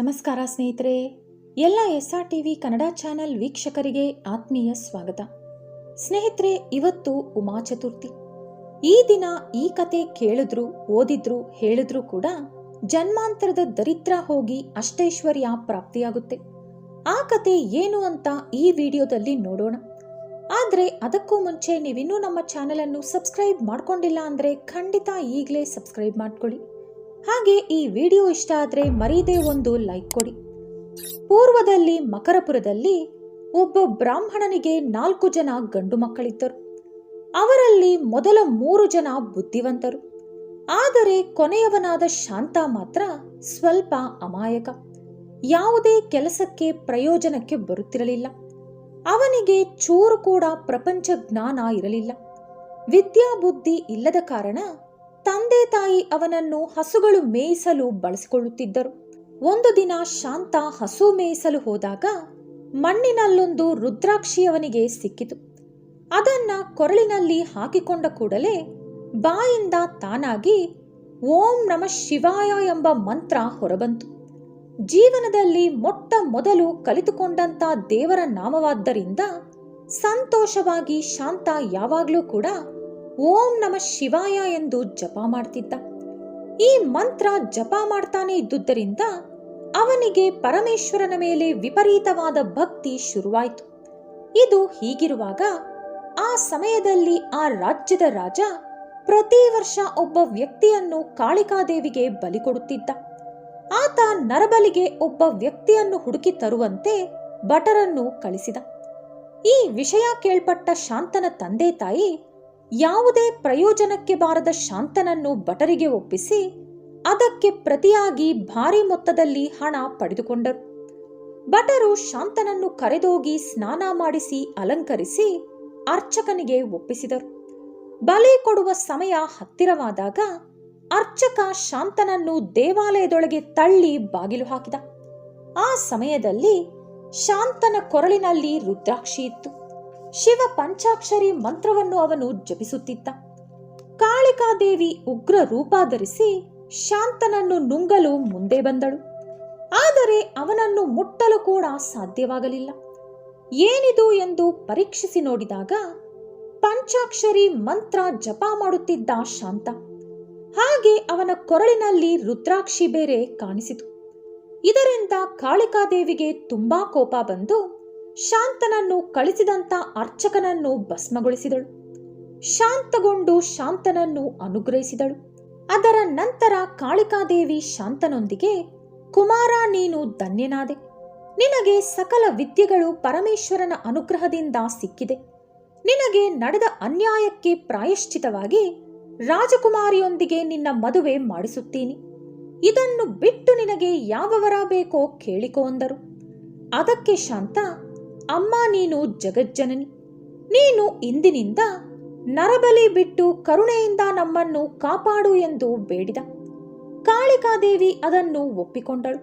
ನಮಸ್ಕಾರ ಸ್ನೇಹಿತರೆ. ಎಲ್ಲ S R T V Kannada channel ವೀಕ್ಷಕರಿಗೆ ಆತ್ಮೀಯ ಸ್ವಾಗತ. ಸ್ನೇಹಿತರೆ, ಇವತ್ತು ಉಮಾ ಚತುರ್ಥಿ. ಈ ದಿನ ಈ ಕತೆ ಕೇಳಿದ್ರು, ಓದಿದ್ರು, ಹೇಳಿದ್ರು ಕೂಡ ಜನ್ಮಾಂತರದ ದರಿದ್ರ ಹೋಗಿ ಅಷ್ಟೈಶ್ವರ್ಯ ಪ್ರಾಪ್ತಿಯಾಗುತ್ತೆ. ಆ ಕತೆ ಏನು ಅಂತ ಈ ವಿಡಿಯೋದಲ್ಲಿ ನೋಡೋಣ. ಆದ್ರೆ ಅದಕ್ಕೂ ಮುಂಚೆ ನೀವಿನ್ನೂ ನಮ್ಮ ಚಾನೆಲ್ ಅನ್ನು ಸಬ್ಸ್ಕ್ರೈಬ್ ಮಾಡ್ಕೊಂಡಿಲ್ಲ ಅಂದ್ರೆ ಖಂಡಿತ ಈಗಲೇ ಸಬ್ಸ್ಕ್ರೈಬ್ ಮಾಡ್ಕೊಳ್ಳಿ. ಹಾಗೆ ಈ ವಿಡಿಯೋ ಇಷ್ಟ ಆದರೆ ಮರೀದೇ ಒಂದು ಲೈಕ್ ಕೊಡಿ. ಪೂರ್ವದಲ್ಲಿ ಮಕರಪುರದಲ್ಲಿ ಒಬ್ಬ ಬ್ರಾಹ್ಮಣನಿಗೆ ನಾಲ್ಕು ಜನ ಗಂಡು ಮಕ್ಕಳಿದ್ದರು. ಅವರಲ್ಲಿ ಮೊದಲ ಮೂರು ಜನ ಬುದ್ಧಿವಂತರು. ಆದರೆ ಕೊನೆಯವನಾದ ಶಾಂತ ಮಾತ್ರ ಸ್ವಲ್ಪ ಅಮಾಯಕ. ಯಾವುದೇ ಕೆಲಸಕ್ಕೆ ಪ್ರಯೋಜನಕ್ಕೆ ಬರುತ್ತಿರಲಿಲ್ಲ. ಅವನಿಗೆ ಚೂರು ಕೂಡ ಪ್ರಪಂಚ ಜ್ಞಾನ ಇರಲಿಲ್ಲ. ವಿದ್ಯಾಬುದ್ಧಿ ಇಲ್ಲದ ಕಾರಣ ತಂದೆ ತಾಯಿ ಅವನನ್ನು ಹಸುಗಳು ಮೇಯಿಸಲು ಬಳಸಿಕೊಳ್ಳುತ್ತಿದ್ದರು. ಒಂದು ದಿನ ಶಾಂತ ಹಸು ಮೇಯಿಸಲು ಹೋದಾಗ ಮಣ್ಣಿನಲ್ಲೊಂದು ರುದ್ರಾಕ್ಷಿ ಅವನಿಗೆ ಸಿಕ್ಕಿತು. ಅದನ್ನ ಕೊರಳಿನಲ್ಲಿ ಹಾಕಿಕೊಂಡ ಕೂಡಲೇ ಬಾಯಿಂದ ತಾನಾಗಿ ಓಂ ನಮ ಶಿವಾಯ ಎಂಬ ಮಂತ್ರ ಹೊರಬಂತು. ಜೀವನದಲ್ಲಿ ಮೊಟ್ಟ ಮೊದಲು ಕಲಿತುಕೊಂಡಂತ ದೇವರ ನಾಮವಾದ್ದರಿಂದ ಸಂತೋಷವಾಗಿ ಶಾಂತ ಯಾವಾಗಲೂ ಕೂಡ ಓಂ ನಮ ಶಿವಾಯ ಎಂದು ಜಪ ಮಾಡ್ತಿದ್ದ. ಈ ಮಂತ್ರ ಜಪ ಮಾಡ್ತಾನೆ ಇದ್ದುದರಿಂದ ಅವನಿಗೆ ಪರಮೇಶ್ವರನ ಮೇಲೆ ವಿಪರೀತವಾದ ಭಕ್ತಿ ಶುರುವಾಯಿತು. ಇದು ಹೀಗಿರುವಾಗ ಆ ಸಮಯದಲ್ಲಿ ಆ ರಾಜ್ಯದ ರಾಜ ಪ್ರತಿ ವರ್ಷ ಒಬ್ಬ ವ್ಯಕ್ತಿಯನ್ನು ಕಾಳಿಕಾದೇವಿಗೆ ಬಲಿ ಕೊಡುತ್ತಿದ್ದ. ಆತ ನರಬಲಿಗೆ ಒಬ್ಬ ವ್ಯಕ್ತಿಯನ್ನು ಹುಡುಕಿ ತರುವಂತೆ ಭಟರನ್ನು ಕಳಿಸಿದ. ಈ ವಿಷಯ ಕೇಳ್ಪಟ್ಟ ಶಾಂತನ ತಂದೆ ತಾಯಿ ಯಾವುದೇ ಪ್ರಯೋಜನಕ್ಕೆ ಬಾರದ ಶಾಂತನನ್ನು ಭಟರಿಗೆ ಒಪ್ಪಿಸಿ ಅದಕ್ಕೆ ಪ್ರತಿಯಾಗಿ ಭಾರಿ ಮೊತ್ತದಲ್ಲಿ ಹಣ ಪಡೆದುಕೊಂಡರು. ಭಟರು ಶಾಂತನನ್ನು ಕರೆದೋಗಿ ಸ್ನಾನ ಮಾಡಿಸಿ ಅಲಂಕರಿಸಿ ಅರ್ಚಕನಿಗೆ ಒಪ್ಪಿಸಿದರು. ಬಲಿ ಕೊಡುವ ಸಮಯ ಹತ್ತಿರವಾದಾಗ ಅರ್ಚಕ ಶಾಂತನನ್ನು ದೇವಾಲಯದೊಳಗೆ ತಳ್ಳಿ ಬಾಗಿಲು ಹಾಕಿದ. ಆ ಸಮಯದಲ್ಲಿ ಶಾಂತನ ಕೊರಳಿನಲ್ಲಿ ರುದ್ರಾಕ್ಷಿ ಇತ್ತು. ಶಿವ ಪಂಚಾಕ್ಷರಿ ಮಂತ್ರವನ್ನು ಅವನು ಜಪಿಸುತ್ತಿದ್ದ. ಕಾಳಿಕಾದೇವಿ ಉಗ್ರ ರೂಪ ಧರಿಸಿ ಶಾಂತನನ್ನು ನುಂಗಲು ಮುಂದೆ ಬಂದಳು. ಆದರೆ ಅವನನ್ನು ಮುಟ್ಟಲು ಕೂಡ ಸಾಧ್ಯವಾಗಲಿಲ್ಲ. ಏನಿದು ಎಂದು ಪರೀಕ್ಷಿಸಿ ನೋಡಿದಾಗ ಪಂಚಾಕ್ಷರಿ ಮಂತ್ರ ಜಪ ಮಾಡುತ್ತಿದ್ದ ಶಾಂತ. ಹಾಗೆ ಅವನ ಕೊರಳಿನಲ್ಲಿ ರುದ್ರಾಕ್ಷಿ ಬೇರೆ ಕಾಣಿಸಿತು. ಇದರಿಂದ ಕಾಳಿಕಾದೇವಿಗೆ ತುಂಬಾ ಕೋಪ ಬಂದು ಶಾಂತನನ್ನು ಕಳಿಸಿದಂತ ಅರ್ಚಕನನ್ನು ಭಸ್ಮಗೊಳಿಸಿದಳು. ಶಾಂತಗೊಂಡು ಶಾಂತನನ್ನು ಅನುಗ್ರಹಿಸಿದಳು. ಅದರ ನಂತರ ಕಾಳಿಕಾದೇವಿ ಶಾಂತನೊಂದಿಗೆ, ಕುಮಾರ, ನೀನು ಧನ್ಯನಾದೆ. ನಿನಗೆ ಸಕಲ ವಿದ್ಯೆಗಳು ಪರಮೇಶ್ವರನ ಅನುಗ್ರಹದಿಂದ ಸಿಕ್ಕಿದೆ. ನಿನಗೆ ನಡೆದ ಅನ್ಯಾಯಕ್ಕೆ ಪ್ರಾಯಶ್ಚಿತವಾಗಿ ರಾಜಕುಮಾರಿಯೊಂದಿಗೆ ನಿನ್ನ ಮದುವೆ ಮಾಡಿಸುತ್ತೀನಿ. ಇದನ್ನು ಬಿಟ್ಟು ನಿನಗೆ ಯಾವ ವರ ಬೇಕೋ ಕೇಳಿಕೊ ಅಂದರು. ಅದಕ್ಕೆ ಶಾಂತ ಅಮ್ಮ ನೀನು ಜಗಜ್ಜನನಿ. ನೀನು ಇಂದಿನಿಂದ ನರಬಲಿ ಬಿಟ್ಟು ಕರುಣೆಯಿಂದ ನಮ್ಮನ್ನು ಕಾಪಾಡು ಎಂದು ಬೇಡಿದ. ಕಾಳಿಕಾದೇವಿ ಅದನ್ನು ಒಪ್ಪಿಕೊಂಡಳು.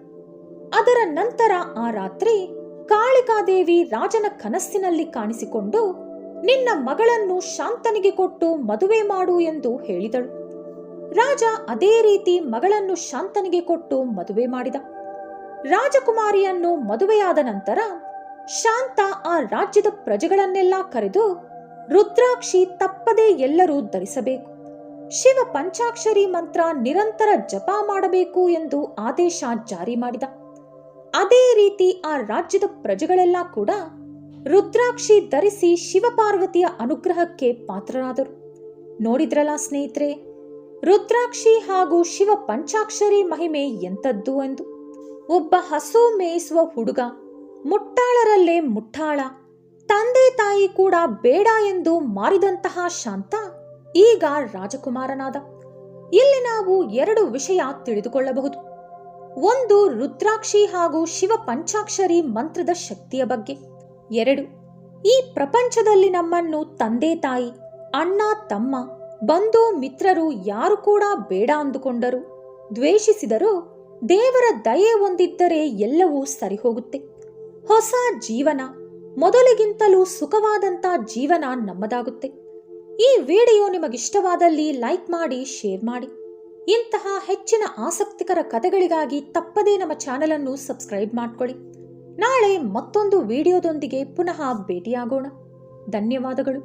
ಅದರ ನಂತರ ಆ ರಾತ್ರಿ ಕಾಳಿಕಾದೇವಿ ರಾಜನ ಕನಸಿನಲ್ಲಿ ಕಾಣಿಸಿಕೊಂಡು ನಿನ್ನ ಮಗಳನ್ನು ಶಾಂತನಿಗೆ ಕೊಟ್ಟು ಮದುವೆ ಮಾಡು ಎಂದು ಹೇಳಿದಳು. ರಾಜ ಅದೇ ರೀತಿ ಮಗಳನ್ನು ಶಾಂತನಿಗೆ ಕೊಟ್ಟು ಮದುವೆ ಮಾಡಿದ. ರಾಜಕುಮಾರಿಯನ್ನು ಮದುವೆಯಾದ ನಂತರ ಶಾಂತ ಆ ರಾಜ್ಯದ ಪ್ರಜೆಗಳನ್ನೆಲ್ಲ ಕರೆದು ರುದ್ರಾಕ್ಷಿ ತಪ್ಪದೇ ಎಲ್ಲರೂ ಧರಿಸಬೇಕು. ಶಿವ ಪಂಚಾಕ್ಷರಿ ಮಂತ್ರ ನಿರಂತರ ಜಪ ಮಾಡಬೇಕು ಎಂದು ಆದೇಶ ಜಾರಿ ಮಾಡಿದ. ಅದೇ ರೀತಿ ಆ ರಾಜ್ಯದ ಪ್ರಜೆಗಳೆಲ್ಲ ಕೂಡ ರುದ್ರಾಕ್ಷಿ ಧರಿಸಿ ಶಿವಪಾರ್ವತಿಯ ಅನುಗ್ರಹಕ್ಕೆ ಪಾತ್ರರಾದರು. ನೋಡಿದ್ರಲ್ಲ ಸ್ನೇಹಿತರೆ, ರುದ್ರಾಕ್ಷಿ ಹಾಗೂ ಶಿವ ಪಂಚಾಕ್ಷರಿ ಮಹಿಮೆ ಎಂಥದ್ದು ಎಂದು. ಒಬ್ಬ ಹಸು ಮೇಯಿಸುವ ಹುಡುಗ ಮುಟ್ಟಾಳರಲ್ಲೇ ಮುಟ್ಟಾಳ. ತಂದೆ ತಾಯಿ ಕೂಡ ಬೇಡ ಎಂದು ಮಾರಿದಂತಹ ಶಾಂತ, ಈಗ ರಾಜಕುಮಾರನಾದ. ಇಲ್ಲಿ ನಾವು ಎರಡು ವಿಷಯ ತಿಳಿದುಕೊಳ್ಳಬಹುದು. ಒಂದು ರುದ್ರಾಕ್ಷಿ ಹಾಗೂ ಶಿವ ಪಂಚಾಕ್ಷರಿ ಮಂತ್ರದ ಶಕ್ತಿಯ ಬಗ್ಗೆ. ಎರಡು, ಈ ಪ್ರಪಂಚದಲ್ಲಿ ನಮ್ಮನ್ನು ತಂದೆ ತಾಯಿ, ಅಣ್ಣ, ತಮ್ಮ, ಬಂಧು, ಮಿತ್ರರು ಯಾರು ಕೂಡ ಬೇಡ ಅಂದುಕೊಂಡರು. ದ್ವೇಷಿಸಿದರೂ ದೇವರ ದಯೆ ಒಂದಿದ್ದರೆ ಎಲ್ಲವೂ ಸರಿ ಹೋಗುತ್ತೆ ಹೊಸ ಜೀವನ, ಮೊದಲಿಗಿಂತಲೂ ಸುಖವಾದಂಥ ಜೀವನ ನಮ್ಮದಾಗುತ್ತೆ. ಈ ವಿಡಿಯೋ ನಿಮಗಿಷ್ಟವಾದಲ್ಲಿ ಲೈಕ್ ಮಾಡಿ, ಶೇರ್ ಮಾಡಿ. ಇಂತಹ ಹೆಚ್ಚಿನ ಆಸಕ್ತಿಕರ ಕಥೆಗಳಿಗಾಗಿ ತಪ್ಪದೇ ನಮ್ಮ ಚಾನೆಲ್ ಅನ್ನು ಸಬ್ಸ್ಕ್ರೈಬ್ ಮಾಡ್ಕೊಳ್ಳಿ. ನಾಳೆ ಮತ್ತೊಂದು ವಿಡಿಯೋದೊಂದಿಗೆ ಪುನಃ ಭೇಟಿಯಾಗೋಣ. ಧನ್ಯವಾದಗಳು.